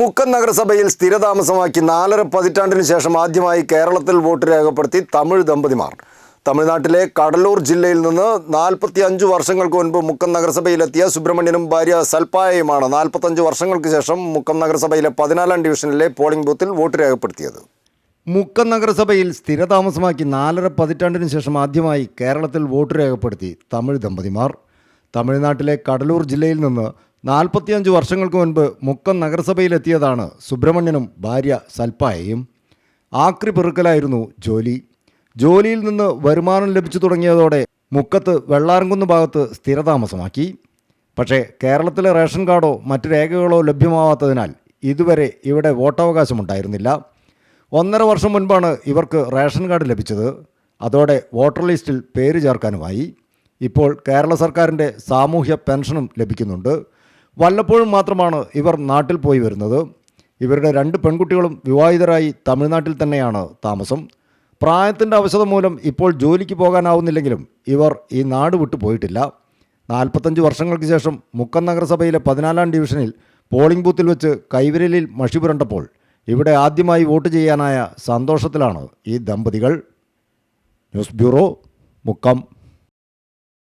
മുക്കം നഗരസഭയിൽ സ്ഥിരതാമസമാക്കി നാലര പതിറ്റാണ്ടിന് ശേഷം ആദ്യമായി കേരളത്തിൽ വോട്ട് രേഖപ്പെടുത്തി തമിഴ് ദമ്പതിമാർ. തമിഴ്നാട്ടിലെ കടലൂർ ജില്ലയിൽ നിന്ന് നാൽപ്പത്തി അഞ്ച് വർഷങ്ങൾക്ക് മുൻപ് മുക്കം നഗരസഭയിലെത്തിയ സുബ്രഹ്മണ്യനും ഭാര്യ സൽപ്പായയുമാണ് നാൽപ്പത്തഞ്ച് വർഷങ്ങൾക്ക് ശേഷം മുക്കം നഗരസഭയിലെ പതിനാലാം ഡിവിഷനിലെ പോളിംഗ് ബൂത്തിൽ വോട്ട് രേഖപ്പെടുത്തിയത്. മുക്കം നഗരസഭയിൽ സ്ഥിരതാമസമാക്കി നാലര പതിറ്റാണ്ടിന് ശേഷം ആദ്യമായി കേരളത്തിൽ വോട്ട് രേഖപ്പെടുത്തി തമിഴ് ദമ്പതിമാർ. തമിഴ്നാട്ടിലെ കടലൂർ ജില്ലയിൽ നിന്ന് നാൽപ്പത്തിയഞ്ച് വർഷങ്ങൾക്ക് മുൻപ് മുക്കം നഗരസഭയിലെത്തിയതാണ് സുബ്രഹ്മണ്യനും ഭാര്യ സൽപ്പായയും. ആക്രി പെറുക്കലായിരുന്നു ജോലി. ജോലിയിൽ നിന്ന് വരുമാനം ലഭിച്ചു തുടങ്ങിയതോടെ മുക്കത്ത് വെള്ളാരംകുന്ന് ഭാഗത്ത് സ്ഥിരതാമസമാക്കി. പക്ഷേ കേരളത്തിലെ റേഷൻ കാർഡോ മറ്റു രേഖകളോ ലഭ്യമാവാത്തതിനാൽ ഇതുവരെ ഇവിടെ വോട്ടവകാശമുണ്ടായിരുന്നില്ല. ഒന്നര വർഷം മുൻപാണ് ഇവർക്ക് റേഷൻ കാർഡ് ലഭിച്ചത്. അതോടെ വോട്ടർ ലിസ്റ്റിൽ പേര് ചേർക്കാനുമായി. ഇപ്പോൾ കേരള സർക്കാരിന്റെ സാമൂഹ്യ പെൻഷനും ലഭിക്കുന്നുണ്ട്. വല്ലപ്പോഴും മാത്രമാണ് ഇവർ നാട്ടിൽ പോയി വരുന്നത്. ഇവരുടെ രണ്ട് പെൺകുട്ടികളും വിവാഹിതരായി തമിഴ്നാട്ടിൽ തന്നെയാണ് താമസം. പ്രായത്തിന്റെ അവശത മൂലം ഇപ്പോൾ ജോലിക്ക് പോകാനാവുന്നില്ലെങ്കിലും ഇവർ ഈ നാട് വിട്ടു പോയിട്ടില്ല. നാൽപ്പത്തഞ്ച് വർഷങ്ങൾക്ക് ശേഷം മുക്കം നഗരസഭയിലെ പതിനാലാം ഡിവിഷനിൽ പോളിംഗ് ബൂത്തിൽ വെച്ച് കൈവിരലിൽ മഷി പുരണ്ടപ്പോൾ ഇവിടെ ആദ്യമായി വോട്ട് ചെയ്യാനായ സന്തോഷത്തിലാണ് ഈ ദമ്പതികൾ. News bureau Mukkam.